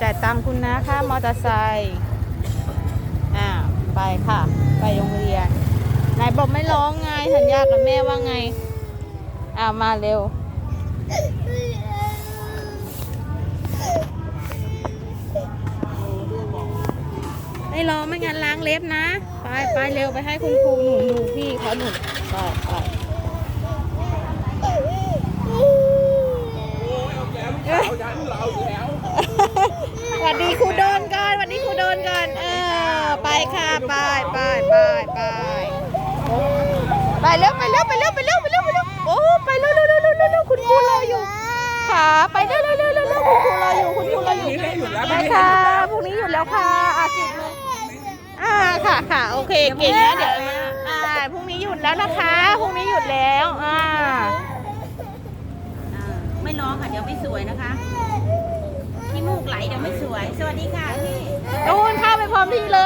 จ่ายตังคุณนะค่ามอเตอร์ไซค์อ่าไปค่ะ ไปโรงเรียนนายบอกไม่ร้องไงสัญญากับแม่ว่าไงอ่ามาเร็วไม่รอไม่งั้นล้างเล็บนะ ไปไปเร็วไปให้คุณครูหนูหนูพี่เขาหนูไปไปสวัส ดีครูโดนก่อนสวัสดีครูโดนก่อน เออ ไปค่ะไปไปไปไปไปเร็วไปเร็วไปเร็วไปเร็วไปเร็วไปเร็วโอ้ไปเร็วเร็วเร็วเร็วเร็วคุณครูรออยู่ค่ะไปเร็วเร็วเร็วเร็วคุณครูรออยู่คุณครูรออยู่ไปค่ะพรุ่งนี้หยุดแล้วค่ะอาจิตอ่าค่ะค่ะโอเคเก่งนะเดี๋ยวอ่าพรุ่งนี้หยุดแล้วนะคะพรุ่งนี้หยุดแล้วอ่าอ่าไม่ร้องค่ะเดี๋ยวไม่สวยนะคะขี้มูกไหลเดี๋ยวไม่ วย สวัสดีค่ะพี่โดนเข้าไปพร้อมพี่เลย